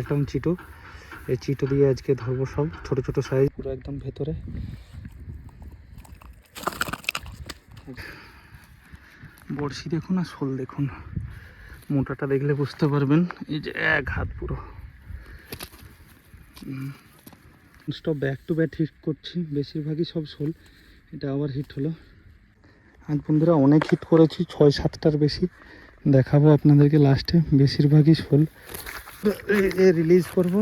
একদম চিটো। এই চিটো দিয়ে আজকে ধরবো সব, ছোট ছোট সাইজ পুরো একদম ভেতরে। বড়শি দেখুন আর শোল দেখুন। মোটাটা দেখলে বুঝতে পারবেন, এই যে এক হাত পুরো। Stop back to back hit করছি, বেশিরভাগই সব শোল। এটা আবার হিট হলো। আজ বন্ধুরা অনেক হিট করেছি, ছয় সাতটার বেশি। দেখাবো আপনাদেরকে লাস্টে বেশিরভাগই শোল। রিলিজ করব।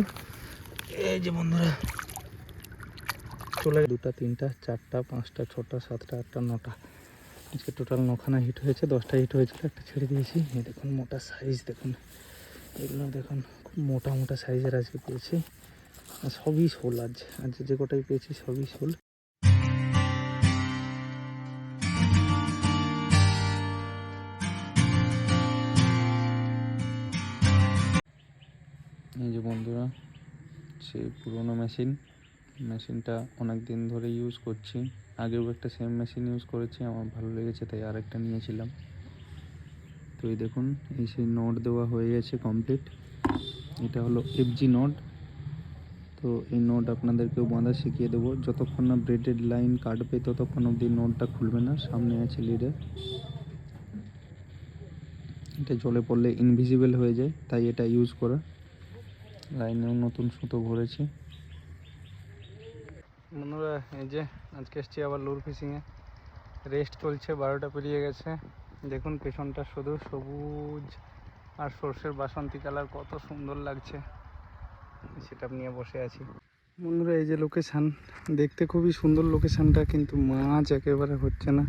এই যে বন্ধুরা চলে দুটা তিনটা চারটা পাঁচটা ছটা সাতটা আটটা নটা। আজকে টোটাল নখানা হিট হয়েছে দশটা হিট হয়েছিল একটা ছেড়ে দিয়েছি। এই দেখুন মোটা সাইজ দেখুন। এগুলো দেখুন খুব মোটা মোটা সাইজের আজকে পেয়েছি। সবই শোল আজ। আজ যে কটাই পেয়েছি সবই শোল। এই যে বন্ধুরা, সেই পুরোনো মেশিন মেশিনটা অনেক দিন ধরে ইউজ করছি। আগেও একটা সেম মেশিন ইউজ করেছি, আমার ভালো লেগেছে, তাই আরেকটা নিয়েছিলাম। তো এই দেখুন, এই সেই নোট দেওয়া হয়ে গেছে কমপ্লিট এটা হলো এফজি নোট তো এই নোট আপনাদেরকেও বাঁধা শিখিয়ে দেবো। যতক্ষণ না ব্রেডেড লাইন কাটবে, ততক্ষণ অবধি নোটটা খুলবে না, সামনে আছে লিডে এটা জলে পড়লে ইনভিজিবল হয়ে যায়, তাই এটা ইউজ করা। লাইনেও নতুন সুতো ভরেছি বন্ধুরা, এই যে আজকে এসছি আবার লুর ফিশিংয়ে রেস্ট চলছে, বারোটা পেরিয়ে গেছে। দেখুন পেছনটা শুধু সবুজ আর সর্ষের বাসন্তী কালার কত সুন্দর লাগছে। সেটা নিয়ে বসে আছি। বন্ধুরা, এই যে লোকেশান দেখতে খুবই সুন্দর লোকেশানটা কিন্তু মাছ একেবারে হচ্ছে না।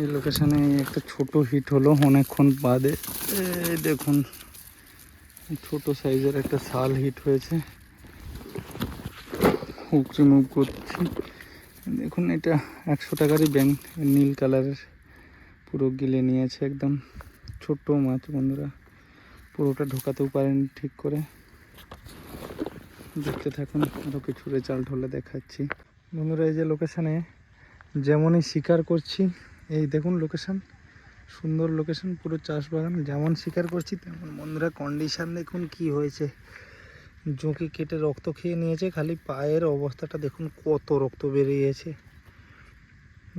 এই লোকেশানে একটা ছোট হিট হলো অনেকক্ষণ বাদে। দেখুন ছোট সাইজের একটা শাল হিট হয়েছে। হুক রিমুভ করছি। দেখুন, এটা একশো টাকারই ব্যাংক নীল কালারের। পুরো গিলে নিয়েছে একদম। ছোট্ট মাছ, বন্ধুরা। পুরোটা ঢোকাতেও পারেন ঠিক করে। দেখতে থাকুন আরও কিছু রেজাল্ট হলে দেখাচ্ছি। বন্ধুরা, এই যে লোকেশানে যেমনই শিকার করছি, এই দেখুন লোকেশান সুন্দর লোকেশন পুরো চাষ বাগান যেমন শিকার করছি, তেমন বন্ধুরা কন্ডিশান দেখুন কি হয়েছে। জোঁকে কেটে রক্ত খেয়ে নিয়েছে, খালি পায়ের অবস্থাটা দেখুন কত রক্ত বেরিয়েছে।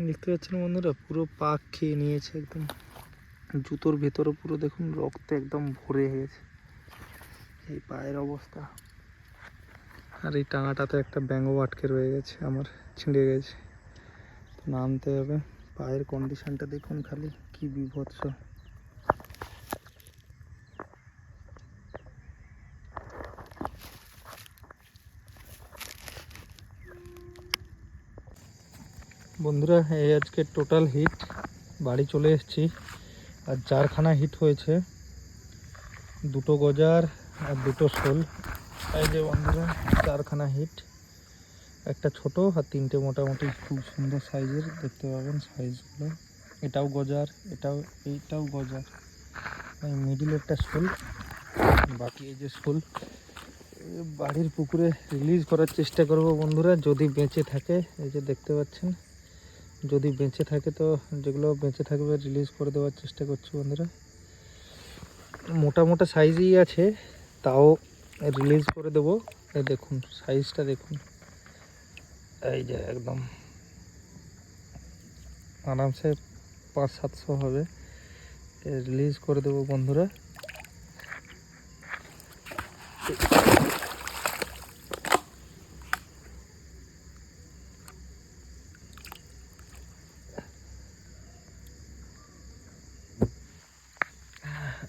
দেখতে পাচ্ছেন বন্ধুরা, পুরো পাক খেয়ে নিয়েছে একদম। জুতোর ভেতরে পুরো দেখুন রক্ত একদম ভরে গেছে। এই পায়ের অবস্থা। আর এই টাঙাটাতে একটা ব্যাঙও আটকে রয়ে গেছে, আমার ছিঁড়ে গেছে। তো নামতে হবে, পায়ের কন্ডিশানটা দেখুন খালি। কি বিভৎস। বন্ধুরা, এই আজকে টোটাল হিট বাড়ি চলে এসেছি, আর চারখানা হিট হয়েছে। দুটো গজার আর দুটো শোল। এই যে বন্ধুরা, চারখানা হিট একটা ছোট আর তিনটে মোটামুটি খুব সুন্দর সাইজের দেখতে পাবেন সাইজগুলো এটাও গজার, এটাও, এইটাও গজার। এই মিডিলেরটা শোল, বাকি এই যে এ বাড়ির পুকুরে রিলিজ করার চেষ্টা করব বন্ধুরা, যদি বেঁচে থাকে, এই যে দেখতে পাচ্ছেন, যদি বেঁচে থাকে তো যেগুলো বেঁচে থাকবে রিলিজ করে দেওয়ার চেষ্টা করছি বন্ধুরা। মোটা মোটা সাইজই আছে, তাও রিলিজ করে দেবো। এই দেখুন সাইজটা দেখুন। এই যে একদম, আরামসে পাঁচ সাতশো হবে রিলিজ করে দেবো বন্ধুরা।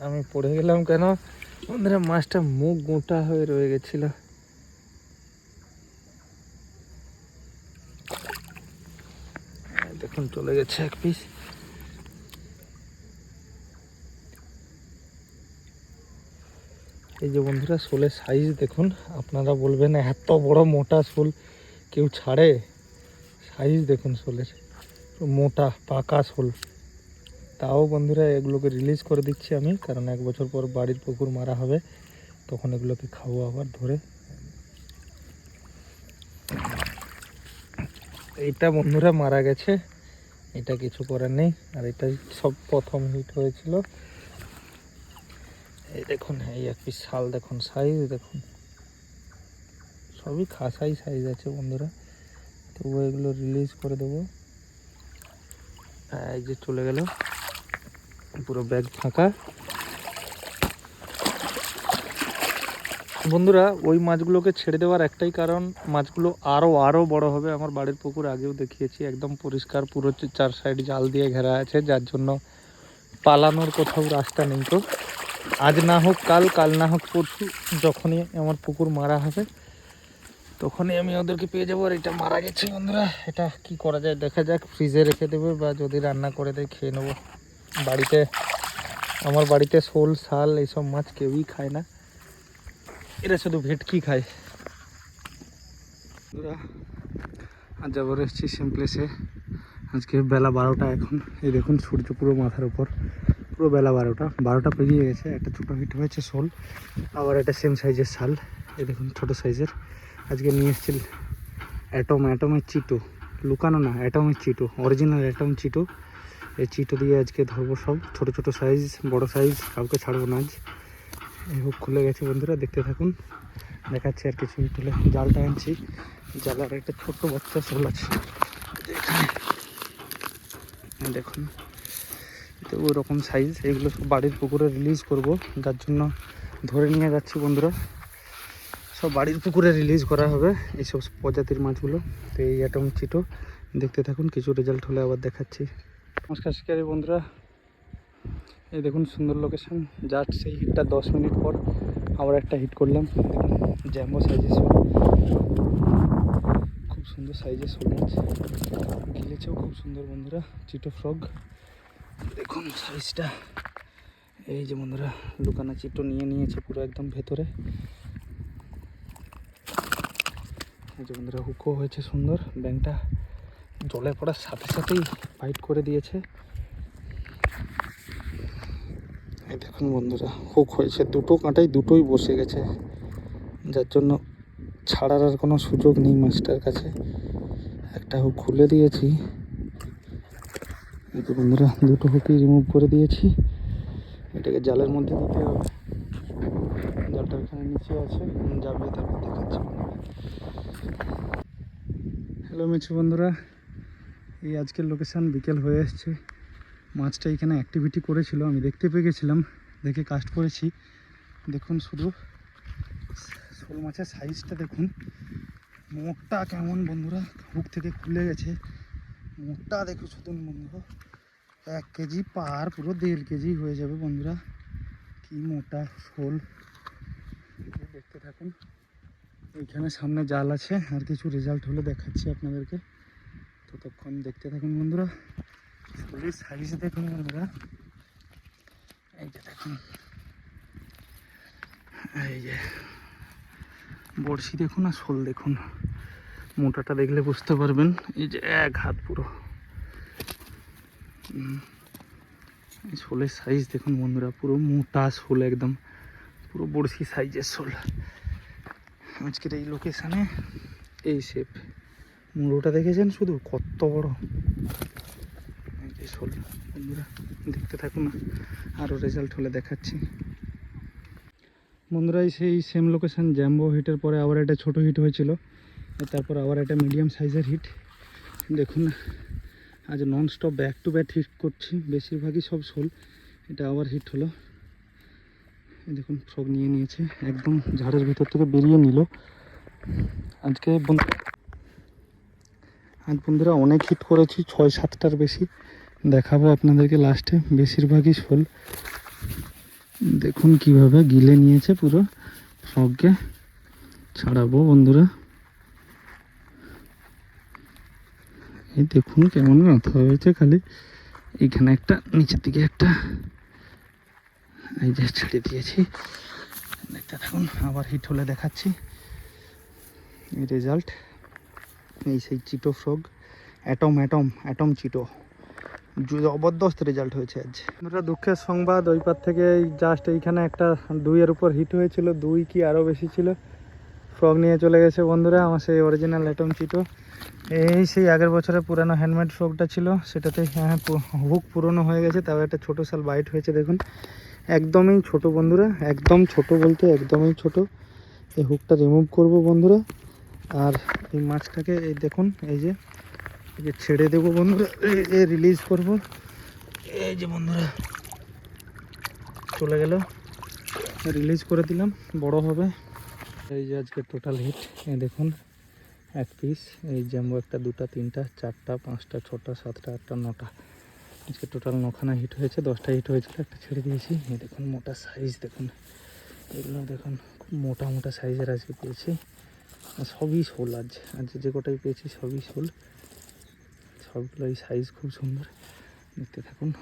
আমি পড়ে গেলাম কেন? বন্ধুরা, মাছটা মুখ গোটা হয়ে রয়ে গেছিল। দেখুন, চলে গেছে এক পিস এই যে বন্ধুরা, শোলের সাইজ দেখুন। আপনারা বলবেন, এত বড় মোটা শোল কেউ ছাড়ে? সাইজ দেখুন শোলের। মোটা, পাকা শোল। তাও বন্ধুরা, এগুলোকে রিলিজ করে দিচ্ছি আমি, কারণ এক বছর পর বাড়ির পুকুর মারা হবে, তখন এগুলোকে খাব আবার ধরে। এইটা বন্ধুরা মারা গেছে। এটা কিছু করার নেই। আর এটা সব প্রথম হিট হয়েছিল। এই দেখুন, এই এক পিস শাল দেখুন সাইজ দেখুন। সবই খাসাই সাইজ আছে বন্ধুরা। তবু এগুলো রিলিজ করে দেবো। এই যে চলে গেল। পুরো ব্যাগ ফাঁকা। বন্ধুরা, ওই মাছগুলোকে ছেড়ে দেওয়ার একটাই কারণ, মাছগুলো আরও আরও বড় হবে। আমার বাড়ির পুকুর আগেও দেখিয়েছি, একদম পরিষ্কার, পুরো চার সাইড জাল দিয়ে ঘেরা আছে। যার জন্য পালানোর কোথাও রাস্তা নেই তো। আজ না হোক, কাল কাল না হোক, পরশু যখনই আমার পুকুর মারা হবে, তখনই আমি ওদেরকে পেয়ে যাব। আর এটা মারা গেছে বন্ধুরা। এটা কি করা যায় দেখা যাক। ফ্রিজে রেখে দেবে বা যদি রান্না করে দেয় খেয়ে নেব। বাড়িতে, আমার বাড়িতে শোল, শাল এইসব মাছ কেউই খায় না। এরা শুধু ভেটকি খায়। আজ যাব এসেছি সেম প্লেসে আজকে বেলা বারোটা এখন। এই দেখুন, সূর্য পুরো মাথার উপর। পুরো বেলা বারোটা। বারোটা পেরিয়ে গেছে, একটা ছোটো হিট হয়েছে শোল। আবার একটা সেম সাইজের শাল। এই দেখুন, ছোটো সাইজের আজকে নিয়ে এসেছিল অ্যাটম অ্যাটমের চিটো। লুকানো না অ্যাটমের চিটো। Original atom চিটো। এই চিটো দিয়ে আজকে ধরবো সব। ছোট ছোট সাইজ বড় সাইজ কাউকে ছাড়বো না আজ। এই হোক, খুলে গেছে বন্ধুরা, দেখতে থাকুন। দেখাচ্ছি আর কিছু তুলে। জালটা আনছি। জালার একটা ছোট্ট বাচ্চা শোল আছে। দেখুন। ওই রকম সাইজ এগুলো সব বাড়ির পুকুরে রিলিজ করব। যার জন্য ধরে নিয়ে যাচ্ছি বন্ধুরা। সব বাড়ির পুকুরে রিলিজ করা হবে এইসব প্রজাতির মাছগুলো। তো এই অ্যাটম চিটো। দেখতে থাকুন, কিছু রেজাল্ট হলে আবার দেখাচ্ছি। নমস্কার শিকারী বন্ধুরা। এই দেখুন, সুন্দর লোকেশন জাস্ট সেই হিটটা দশ মিনিট পর আবার একটা হিট করলাম। জ্যাম্বো সাইজের শোল খুব সুন্দর সাইজের শোল মাছ গিলেছেও খুব সুন্দর বন্ধুরা, চিটো ফ্রগ দেখুন সাইজটা এই যে বন্ধুরা, লুকানা চিটো নিয়ে নিয়েছে পুরো একদম ভেতরে। এই যে বন্ধুরা হুকও হয়েছে সুন্দর। ব্যাংকটা জলে পড়ার সাথে সাথেই ফাইট করে দিয়েছে। এই দেখুন বন্ধুরা, হুক হয়েছে। দুটো কাঁটাই দুটোই বসে গেছে। যার জন্য ছাড়ার আর কোনো সুযোগ নেই মাছটার কাছে। একটা হুক খুলে দিয়েছি। এই যে বন্ধুরা, দুটো হুকই রিমুভ করে দিয়েছি। এটাকে জালের মধ্যে দিতে হবে। জালটা এখানে নিচে আছে যাবে তারপর দেখাচ্ছি। হ্যালো মিছু বন্ধুরা। এই আজকের লোকেশান বিকেল হয়ে এসছে। মাছটা এখানে অ্যাক্টিভিটি করেছিল, আমি দেখতে পেয়ে গেছিলাম। দেখে কাস্ট করেছি। দেখুন শুধু শোল মাছের সাইজটা দেখুন। মোটটা কেমন বন্ধুরা? হুক থেকে খুলে গেছে। মোটটা দেখো শুধু বন্ধুরা এক কেজি পার, পুরো দেড় কেজি হয়ে যাবে বন্ধুরা। কি মোটা শোল। দেখতে থাকুন। এইখানে সামনে জাল আছে, আর কিছু রেজাল্ট হলে দেখাচ্ছি আপনাদেরকে। ততক্ষণ দেখতে থাকুন বন্ধুরা। শোলের সাইজ দেখুন বন্ধুরা। এই যে দেখুন। এই যে বড়শি দেখুন আর শোল দেখুন। মোটাটা দেখলে বুঝতে পারবেন। এই যে এক হাত পুরো। এই শোলের সাইজ দেখুন বন্ধুরা, পুরো মোটা শোল একদম। পুরো বড়শি সাইজের শোল। আজকের এই লোকেশানে এই শেপ মুড়োটা দেখেছেন শুধু? কত বড়। শোল, বন্ধুরা, দেখতে থাকুন আরও রেজাল্ট হলে দেখাচ্ছি। বন্ধুরা সেই সেম লোকেশান জ্যাম্বো হিটের পরে আবার একটা ছোট হিট হয়েছিল। তারপর আবার একটা মিডিয়াম সাইজের হিট দেখুন আজ non stop back to back hit করছি, বেশিরভাগই সব শোল। এটা আবার হিট হলো। দেখুন সব নিয়ে নিয়েছে, একদম ঝাড়ের ভিতর থেকে বেরিয়ে নিল। আজকে আজ বন্ধুরা অনেক হিট করেছি, ছয় সাতটার বেশি। দেখাবো আপনাদেরকে লাস্টে বেশিরভাগই শোল। দেখুন কীভাবে গিলে নিয়েছে পুরো সবকে ছাড়াবো বন্ধুরা। এই দেখুন কেমন মাথা হয়েছে খালি। এইখানে একটা, নিচের দিকে একটা। এই যে ছেড়ে দিয়েছি। দেখতে থাকুন আবার হিট হলে দেখাচ্ছি। এই রেজাল্ট এই সেই চিটো ফ্রগ অ্যাটম অ্যাটম অ্যাটম চিটো। জবরদস্ত রেজাল্ট হয়েছে আজ। আমরা দুঃখের সংবাদ। ওই পার থেকে জাস্ট এইখানে একটা দুইয়ের উপর হিট হয়েছিল। দুই কি আরও বেশি ছিল? ফ্রগ নিয়ে চলে গেছে বন্ধুরা, আমার সেই অরিজিনাল অ্যাটম চিটো। এই সেই আগের বছরের পুরানো হ্যান্ডমেড ফ্রগটা ছিল, সেটাতে হ্যাঁ হুক পুরনো হয়ে গেছে, তাও একটা ছোটো সাল বাইট হয়েছে, দেখুন। একদমই ছোট বন্ধুরা, একদম ছোট বলতে একদমই ছোট। এই হুকটা রিমুভ করব বন্ধুরা, আর এই মাছটাকে, এই দেখুন, এই যে এই যে ছেড়ে দেবো বন্ধুরা এ রিলিজ করব। এই যে বন্ধুরা, চলে গেল। রিলিজ করে দিলাম, বড় হবে। এই যে আজকে টোটাল হিট দেখুন। এক পিস এই জ্যাম্বো একটা, দুটা, তিনটা, চারটা, পাঁচটা, ছটা, সাতটা, আটটা, নটা। আজকে টোটাল নখানা হিট হয়েছে, দশটা হিট হয়েছিল, একটা ছেড়ে দিয়েছি। এই দেখুন, মোটা সাইজ দেখুন। এগুলো দেখুন, খুব মোটা মোটা সাইজের আজকে পেয়েছি। সবই শোল আজ। আজ যে কটাই পেয়েছি, সবই শোল। সবগুলোই সাইজ খুব সুন্দর। দেখতে থাকুন।